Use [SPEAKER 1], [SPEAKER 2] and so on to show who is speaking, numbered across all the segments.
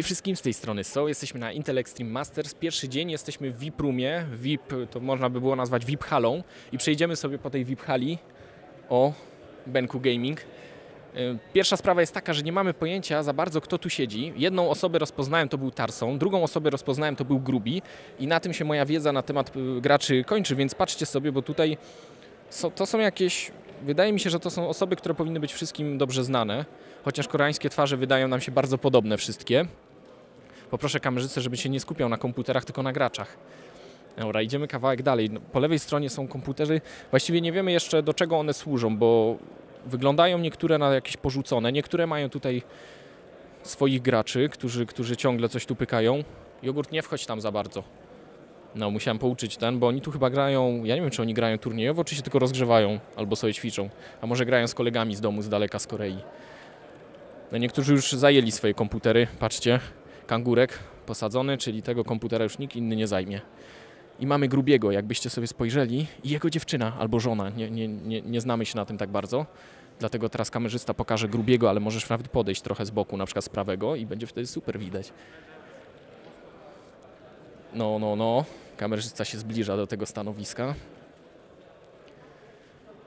[SPEAKER 1] Hej wszystkim, z tej strony są, jesteśmy na Intel Extreme Masters. Pierwszy dzień jesteśmy w VIP roomie, VIP to można by było nazwać VIP halą i przejdziemy sobie po tej VIP hali o Benku Gaming. Y, Pierwsza sprawa jest taka, że nie mamy pojęcia za bardzo kto tu siedzi. Jedną osobę rozpoznałem, to był Tarson, drugą osobę rozpoznałem, to był Grubi i na tym się moja wiedza na temat y, graczy kończy, więc patrzcie sobie, bo tutaj są, to są jakieś, wydaje mi się, że to są osoby, które powinny być wszystkim dobrze znane, chociaż koreańskie twarze wydają nam się bardzo podobne wszystkie. Poproszę kamerzystę, żeby się nie skupiał na komputerach, tylko na graczach. Dobra, idziemy kawałek dalej. No, Po lewej stronie są komputery. Właściwie nie wiemy jeszcze do czego one służą, bo wyglądają niektóre na jakieś porzucone, niektóre mają tutaj swoich graczy, którzy, którzy ciągle coś tu pykają. Jogurt, nie wchodź tam za bardzo. No, musiałem pouczyć ten, bo oni tu chyba grają, ja nie wiem czy oni grają turniejowo, czy się tylko rozgrzewają, albo sobie ćwiczą. A może grają z kolegami z domu, z daleka z Korei. No, niektórzy już zajęli swoje komputery, patrzcie, kangurek posadzony, czyli tego komputera już nikt inny nie zajmie. I mamy Grubiego, jakbyście sobie spojrzeli, i jego dziewczyna albo żona, nie, nie, nie, nie znamy się na tym tak bardzo. Dlatego teraz kamerzysta pokaże Grubiego, ale możesz nawet podejść trochę z boku, na przykład z prawego i będzie wtedy super widać. No, no, no. Kamerzysta się zbliża do tego stanowiska.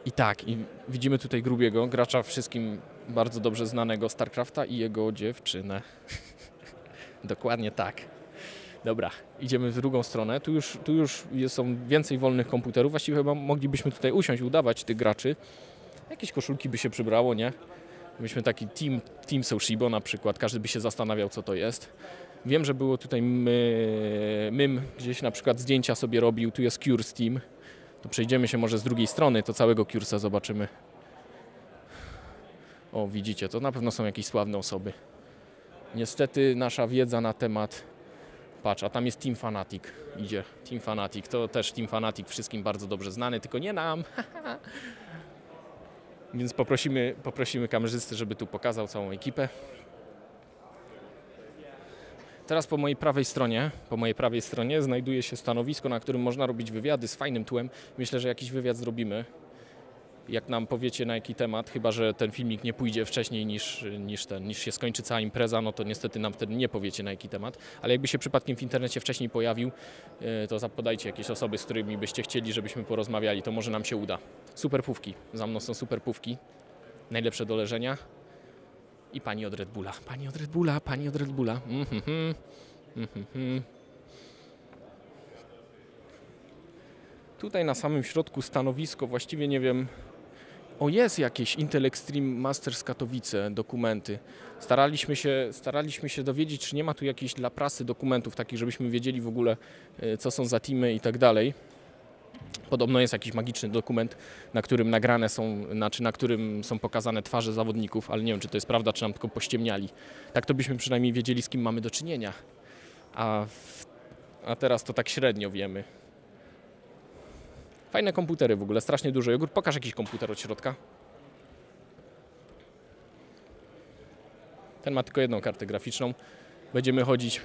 [SPEAKER 1] I tak, i widzimy tutaj Grubiego, gracza wszystkim bardzo dobrze znanego StarCrafta i jego dziewczynę. Dokładnie tak. Dobra, idziemy w drugą stronę. Tu już, tu już są więcej wolnych komputerów. Właściwie chyba moglibyśmy tutaj usiąść, udawać tych graczy. Jakieś koszulki by się przybrało, nie? Byśmy taki team, team Soushibo na przykład, każdy by się zastanawiał, co to jest. Wiem, że było tutaj my, mym, gdzieś na przykład zdjęcia sobie robił. Tu jest Cures Team. To przejdziemy się może z drugiej strony, to całego Curesa zobaczymy. O, widzicie, to na pewno są jakieś sławne osoby. Niestety nasza wiedza na temat. Patrz, a tam jest Team Fanatic. Idzie Team Fanatic. To też Team Fanatic wszystkim bardzo dobrze znany, tylko nie nam. Więc poprosimy, poprosimy kamerzysty, żeby tu pokazał całą ekipę. Teraz po mojej prawej stronie, po mojej prawej stronie znajduje się stanowisko, na którym można robić wywiady z fajnym tłem. Myślę, że jakiś wywiad zrobimy. Jak nam powiecie na jaki temat, chyba że ten filmik nie pójdzie wcześniej niż, niż ten, niż się skończy cała impreza, no to niestety nam wtedy nie powiecie na jaki temat. Ale jakby się przypadkiem w internecie wcześniej pojawił, e, to zapodajcie jakieś osoby, z którymi byście chcieli, żebyśmy porozmawiali, to może nam się uda. Super pówki, za mną są super pówki, najlepsze do leżenia. I pani od Red Bulla, pani od Red Bulla, pani od Red Bulla. Mhm, mhm. Tutaj na samym środku stanowisko, właściwie nie wiem. O, jest jakieś Intel Extreme Masters Katowice dokumenty. Staraliśmy się, staraliśmy się dowiedzieć, czy nie ma tu jakichś dla prasy dokumentów takich, żebyśmy wiedzieli w ogóle, e, co są za teamy i tak dalej. Podobno jest jakiś magiczny dokument, na którym nagrane są, znaczy na którym są pokazane twarze zawodników, ale nie wiem, czy to jest prawda, czy nam tylko pościemniali. Tak to byśmy przynajmniej wiedzieli, z kim mamy do czynienia. A, w, a teraz to tak średnio wiemy. Fajne komputery w ogóle, strasznie dużo. Jogurt, pokaż jakiś komputer od środka. Ten ma tylko jedną kartę graficzną. Będziemy chodzić.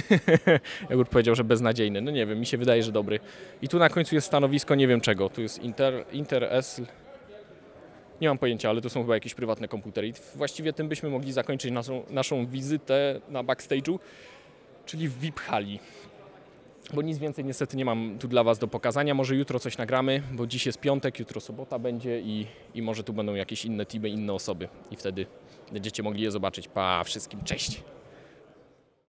[SPEAKER 1] Jogurt powiedział, że beznadziejny. No nie wiem, mi się wydaje, że dobry. I tu na końcu jest stanowisko, nie wiem czego. Tu jest Inter, Inter S. Nie mam pojęcia, ale to są chyba jakieś prywatne komputery. I właściwie tym byśmy mogli zakończyć naszą, naszą wizytę na backstage'u, czyli w VIP hali bo nic więcej niestety nie mam tu dla Was do pokazania. Może jutro coś nagramy, bo dziś jest piątek, jutro sobota będzie i, i może tu będą jakieś inne teamy, inne osoby i wtedy będziecie mogli je zobaczyć. Pa wszystkim, cześć!